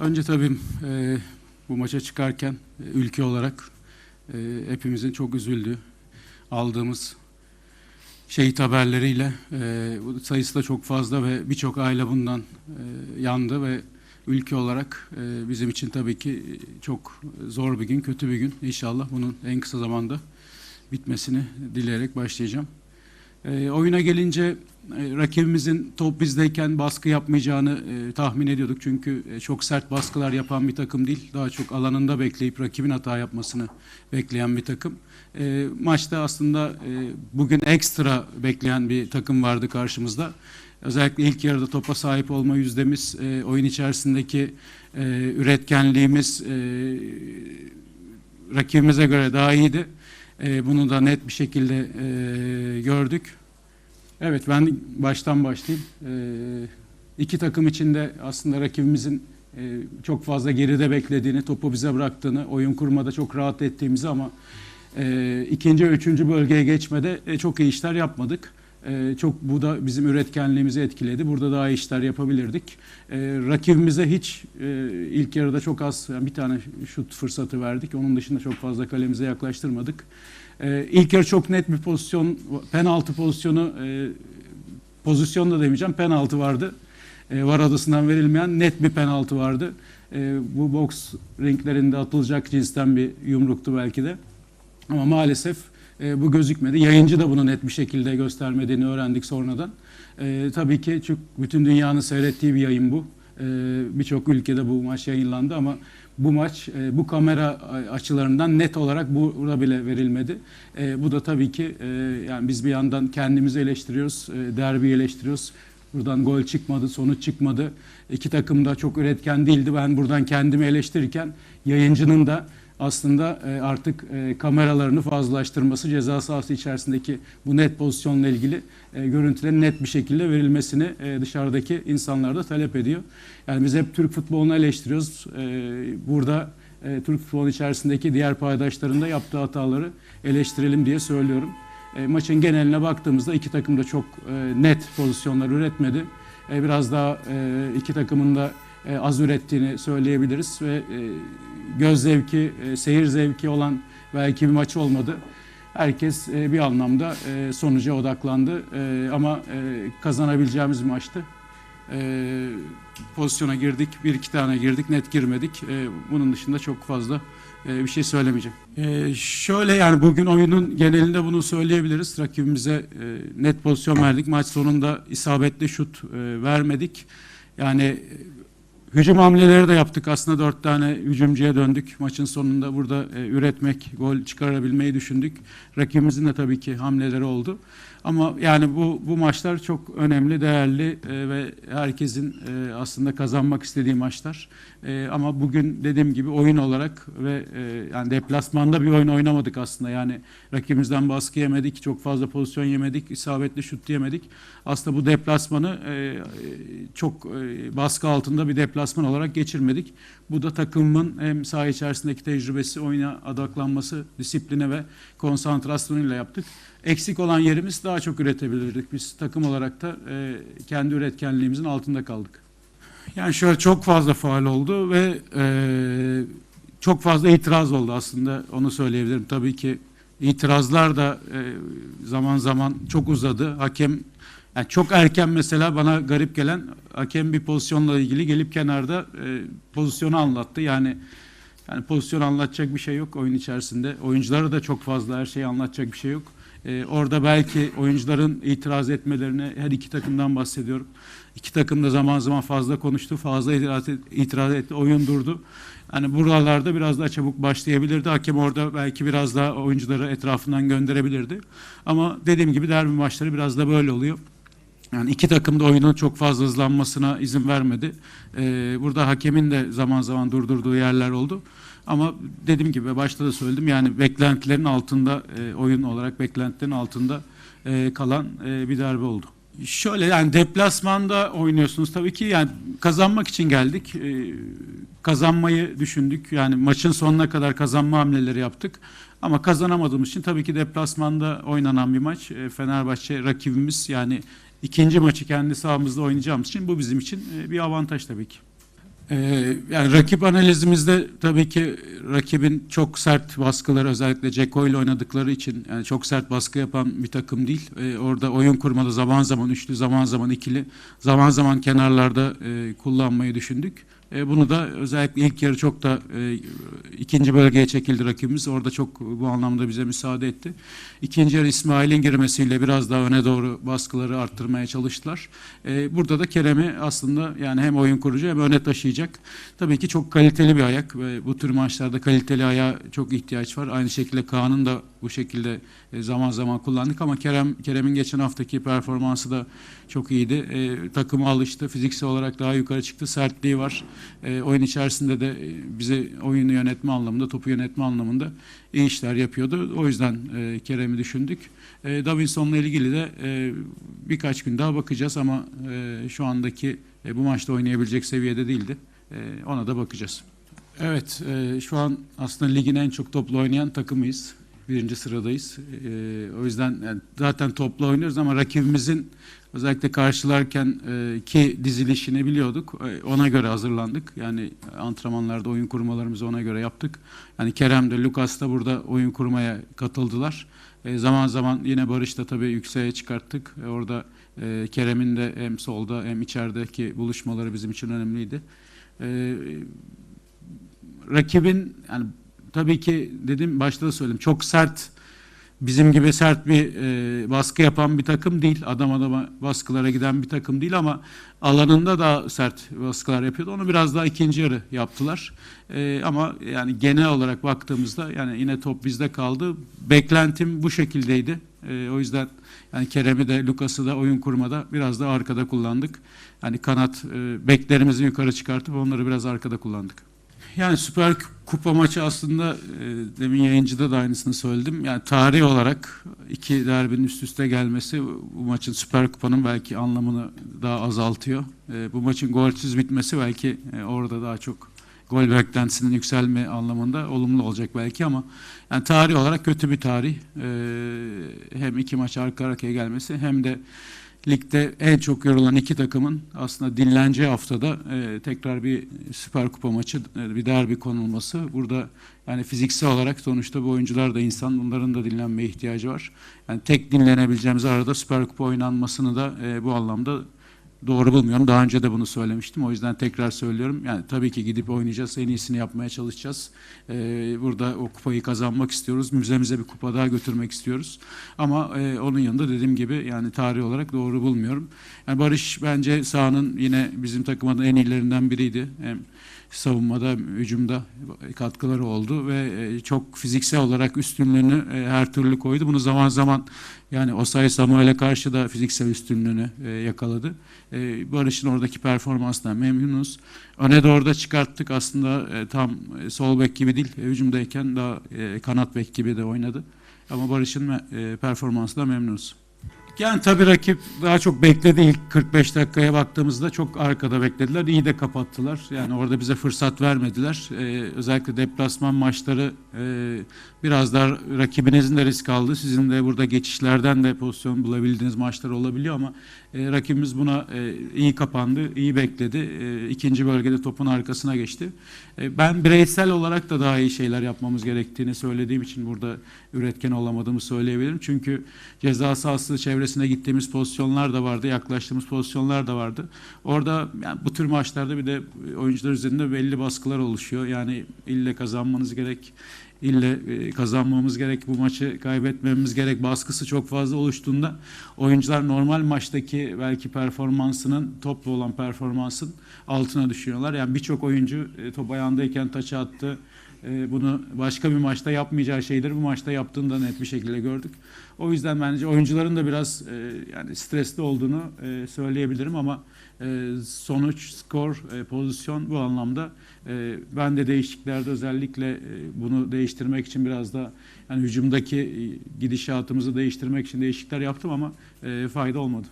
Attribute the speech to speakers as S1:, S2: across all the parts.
S1: Önce tabii e, bu maça çıkarken e, ülke olarak e, hepimizin çok üzüldüğü, aldığımız şehit haberleriyle e, sayısı da çok fazla ve birçok aile bundan e, yandı ve ülke olarak e, bizim için tabii ki çok zor bir gün, kötü bir gün. İnşallah bunun en kısa zamanda bitmesini dileyerek başlayacağım. E, oyuna gelince e, rakibimizin top bizdeyken baskı yapmayacağını e, tahmin ediyorduk. Çünkü e, çok sert baskılar yapan bir takım değil. Daha çok alanında bekleyip rakibin hata yapmasını bekleyen bir takım. E, maçta aslında e, bugün ekstra bekleyen bir takım vardı karşımızda. Özellikle ilk yarıda topa sahip olma yüzdemiz, e, oyun içerisindeki e, üretkenliğimiz e, rakibimize göre daha iyiydi. E, bunu da net bir şekilde e, gördük. Evet ben baştan başlayayım. E, iki takım içinde aslında rakibimizin e, çok fazla geride beklediğini, topu bize bıraktığını, oyun kurmada çok rahat ettiğimizi ama e, ikinci üçüncü bölgeye geçmede e, çok iyi işler yapmadık. E, çok bu da bizim üretkenliğimizi etkiledi. Burada daha iyi işler yapabilirdik. E, rakibimize hiç e, ilk yarıda çok az yani bir tane şut fırsatı verdik. Onun dışında çok fazla kalemize yaklaştırmadık. E, ilk yarı çok net bir pozisyon, penaltı pozisyonu, e, pozisyon da demeyeceğim, penaltı vardı. E, var adasından verilmeyen net bir penaltı vardı. E, bu boks ringlerinde atılacak cinsten bir yumruktu belki de. Ama maalesef e, bu gözükmedi. Yayıncı da bunu net bir şekilde göstermediğini öğrendik sonradan. E, tabii ki çünkü bütün dünyanın seyrettiği bir yayın bu. E, Birçok ülkede bu maç yayınlandı ama bu maç e, bu kamera açılarından net olarak burada bile verilmedi. E, bu da tabii ki e, yani biz bir yandan kendimizi eleştiriyoruz, e, derbi eleştiriyoruz. Buradan gol çıkmadı, sonuç çıkmadı. İki takım da çok üretken değildi. Ben buradan kendimi eleştirirken yayıncının da aslında e, artık e, kameralarını fazlalaştırması ceza sahası içerisindeki bu net pozisyonla ilgili e, görüntülerin net bir şekilde verilmesini dışarıdaki insanlar da talep ediyor. Yani biz hep Türk futbolunu eleştiriyoruz. Burada Türk futbolu içerisindeki diğer paydaşların da yaptığı hataları eleştirelim diye söylüyorum. Maçın geneline baktığımızda iki takım da çok net pozisyonlar üretmedi. Biraz daha iki takımın da az ürettiğini söyleyebiliriz ve göz zevki, e, seyir zevki olan belki bir maç olmadı. Herkes e, bir anlamda e, sonuca odaklandı ama kazanabileceğimiz bir maçtı. Pozisyona girdik, bir iki tane girdik, net girmedik. Bunun dışında çok fazla bir şey söylemeyeceğim. Şöyle yani bugün oyunun genelinde bunu söyleyebiliriz. Rakibimize net pozisyon verdik. Maç sonunda isabetli şut vermedik. Yani Hücum hamleleri de yaptık. Aslında dört tane hücumcuya döndük. Maçın sonunda burada e, üretmek, gol çıkarabilmeyi düşündük. Rakibimizin de tabii ki hamleleri oldu. Ama yani bu bu maçlar çok önemli, değerli e, ve herkesin e, aslında kazanmak istediği maçlar. E, ama bugün dediğim gibi oyun olarak ve e, yani deplasmanda bir oyun oynamadık aslında. Yani rakibimizden baskı yemedik, çok fazla pozisyon yemedik, isabetli şut yemedik. Aslında bu deplasmanı e, çok e, baskı altında bir deplasman olarak geçirmedik. Bu da takımın hem saha içerisindeki tecrübesi, oyuna adaklanması, disipline ve konsantrasyonuyla yaptık. Eksik olan yerimiz daha çok üretebilirdik. Biz takım olarak da e, kendi üretkenliğimizin altında kaldık. Yani şöyle çok fazla faal oldu ve e, çok fazla itiraz oldu aslında onu söyleyebilirim. Tabii ki itirazlar da e, zaman zaman çok uzadı. Hakem yani çok erken mesela bana garip gelen hakem bir pozisyonla ilgili gelip kenarda e, pozisyonu anlattı. Yani yani pozisyon anlatacak bir şey yok oyun içerisinde. Oyunculara da çok fazla her şeyi anlatacak bir şey yok. Ee, orada belki oyuncuların itiraz etmelerini her iki takımdan bahsediyorum. İki takım da zaman zaman fazla konuştu, fazla itiraz, et, itiraz etti, oyun durdu. Yani buralarda biraz daha çabuk başlayabilirdi. Hakem orada belki biraz daha oyuncuları etrafından gönderebilirdi. Ama dediğim gibi derbi maçları biraz da böyle oluyor. Yani iki takım da oyunun çok fazla hızlanmasına izin vermedi. Ee, burada hakemin de zaman zaman durdurduğu yerler oldu. Ama dediğim gibi başta da söyledim yani beklentilerin altında e, oyun olarak beklentilerin altında e, kalan e, bir darbe oldu. Şöyle yani deplasmanda oynuyorsunuz tabii ki yani kazanmak için geldik. E, kazanmayı düşündük. Yani maçın sonuna kadar kazanma hamleleri yaptık. Ama kazanamadığımız için tabii ki deplasmanda oynanan bir maç. E, Fenerbahçe rakibimiz yani ikinci maçı kendi sahamızda oynayacağımız için bu bizim için e, bir avantaj tabii ki. Ee, yani rakip analizimizde tabii ki rakibin çok sert baskıları özellikle Ceko ile oynadıkları için yani çok sert baskı yapan bir takım değil. Ee, orada oyun kurmada zaman zaman üçlü, zaman zaman ikili, zaman zaman kenarlarda e, kullanmayı düşündük. E, bunu da özellikle ilk yarı çok da e, ikinci bölgeye çekildi rakibimiz. Orada çok bu anlamda bize müsaade etti. İkinci yarı İsmail'in girmesiyle biraz daha öne doğru baskıları arttırmaya çalıştılar. E, burada da Kerem'i aslında yani hem oyun kurucu hem öne taşıyacak. Tabii ki çok kaliteli bir ayak ve bu tür maçlarda kaliteli ayağa çok ihtiyaç var. Aynı şekilde Kaan'ın da bu şekilde e, zaman zaman kullandık ama Kerem Kerem'in geçen haftaki performansı da çok iyiydi. E, takıma alıştı. Fiziksel olarak daha yukarı çıktı. Sertliği var. E, oyun içerisinde de e, bize oyunu yönetme anlamında, topu yönetme anlamında iyi işler yapıyordu. O yüzden e, Kerem'i düşündük. E, Davinson'la ilgili de e, birkaç gün daha bakacağız ama e, şu andaki e, bu maçta oynayabilecek seviyede değildi. E, ona da bakacağız. Evet, e, şu an aslında ligin en çok toplu oynayan takımıyız. Birinci sıradayız. E, o yüzden yani zaten toplu oynuyoruz ama rakibimizin özellikle karşılarken e, ki dizilişini biliyorduk. E, ona göre hazırlandık. Yani antrenmanlarda oyun kurmalarımızı ona göre yaptık. Yani Kerem de Lukas da burada oyun kurmaya katıldılar. E, zaman zaman yine Barış da tabii yükseğe çıkarttık. E, orada e, Kerem'in de hem solda hem içerideki buluşmaları bizim için önemliydi. E, rakibin yani tabii ki dedim başta da söyledim çok sert bizim gibi sert bir e, baskı yapan bir takım değil. Adam adama baskılara giden bir takım değil ama alanında daha sert baskılar yapıyordu. Onu biraz daha ikinci yarı yaptılar. E, ama yani genel olarak baktığımızda yani yine top bizde kaldı. Beklentim bu şekildeydi. E, o yüzden yani Kerem'i de Lukas'ı da oyun kurmada biraz da arkada kullandık. Yani kanat e, beklerimizi yukarı çıkartıp onları biraz arkada kullandık. Yani Süper Kupa maçı aslında e, demin yayıncıda da aynısını söyledim. Yani tarih olarak iki derbinin üst üste gelmesi bu maçın Süper Kupa'nın belki anlamını daha azaltıyor. E, bu maçın golsüz bitmesi belki e, orada daha çok gol beklentisinin yükselme anlamında olumlu olacak belki ama yani tarih olarak kötü bir tarih. E, hem iki maç arka arkaya gelmesi hem de ligde en çok yorulan iki takımın aslında dinleneceği haftada e, tekrar bir Süper Kupa maçı, e, bir derbi konulması. Burada yani fiziksel olarak sonuçta bu oyuncular da insan, bunların da dinlenmeye ihtiyacı var. Yani tek dinlenebileceğimiz arada Süper Kupa oynanmasını da e, bu anlamda doğru bulmuyorum. Daha önce de bunu söylemiştim. O yüzden tekrar söylüyorum. Yani tabii ki gidip oynayacağız. En iyisini yapmaya çalışacağız. Ee, burada o kupayı kazanmak istiyoruz. Müzemize bir kupa daha götürmek istiyoruz. Ama e, onun yanında dediğim gibi yani tarih olarak doğru bulmuyorum. Yani Barış bence sahanın yine bizim takımın en iyilerinden biriydi. Hem savunmada, hücumda katkıları oldu ve e, çok fiziksel olarak üstünlüğünü e, her türlü koydu. Bunu zaman zaman yani Osay Samuel'e karşı da fiziksel üstünlüğünü e, yakaladı. Barış'ın oradaki performansından memnunuz. Öne doğru da çıkarttık aslında tam sol bek gibi değil, hücumdayken daha kanat bek gibi de oynadı. Ama Barış'ın performansından memnunuz. Yani tabii rakip daha çok bekledi ilk 45 dakikaya baktığımızda çok arkada beklediler. İyi de kapattılar. Yani orada bize fırsat vermediler. Ee, özellikle deplasman maçları e, biraz daha rakibinizin de risk aldı. Sizin de burada geçişlerden de pozisyon bulabildiğiniz maçlar olabiliyor ama e, rakibimiz buna e, iyi kapandı, iyi bekledi. E, ikinci bölgede topun arkasına geçti. E, ben bireysel olarak da daha iyi şeyler yapmamız gerektiğini söylediğim için burada üretken olamadığımı söyleyebilirim. Çünkü ceza sahası çevresine gittiğimiz pozisyonlar da vardı, yaklaştığımız pozisyonlar da vardı. Orada yani bu tür maçlarda bir de oyuncular üzerinde belli baskılar oluşuyor. Yani ille kazanmanız gerek ille e, kazanmamız gerek, bu maçı kaybetmemiz gerek baskısı çok fazla oluştuğunda oyuncular normal maçtaki belki performansının toplu olan performansın altına düşüyorlar. Yani birçok oyuncu e, top ayağındayken taça attı. E, bunu başka bir maçta yapmayacağı şeyleri bu maçta yaptığını da net bir şekilde gördük. O yüzden bence oyuncuların da biraz yani stresli olduğunu söyleyebilirim ama sonuç, skor, pozisyon bu anlamda ben de değişikliklerde özellikle bunu değiştirmek için biraz da yani hücumdaki gidişatımızı değiştirmek için değişiklikler yaptım ama fayda olmadı.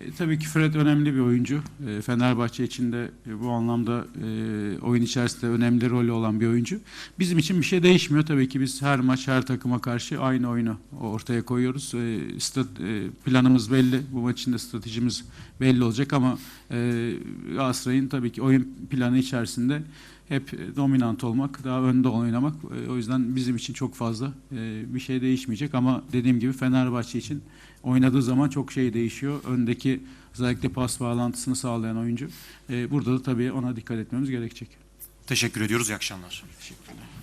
S1: E, tabii ki Fred önemli bir oyuncu. E, Fenerbahçe için de e, bu anlamda e, oyun içerisinde önemli rolü olan bir oyuncu. Bizim için bir şey değişmiyor. Tabii ki biz her maç her takıma karşı aynı oyunu ortaya koyuyoruz. Planımız belli. Bu maç içinde stratejimiz belli olacak ama e, Galatasaray'ın tabii ki oyun planı içerisinde hep dominant olmak, daha önde oynamak. E, o yüzden bizim için çok fazla e, bir şey değişmeyecek ama dediğim gibi Fenerbahçe için oynadığı zaman çok şey değişiyor. Öndeki özellikle pas bağlantısını sağlayan oyuncu. E, burada da tabii ona dikkat etmemiz gerekecek.
S2: Teşekkür ediyoruz. İyi akşamlar.
S1: Teşekkürler.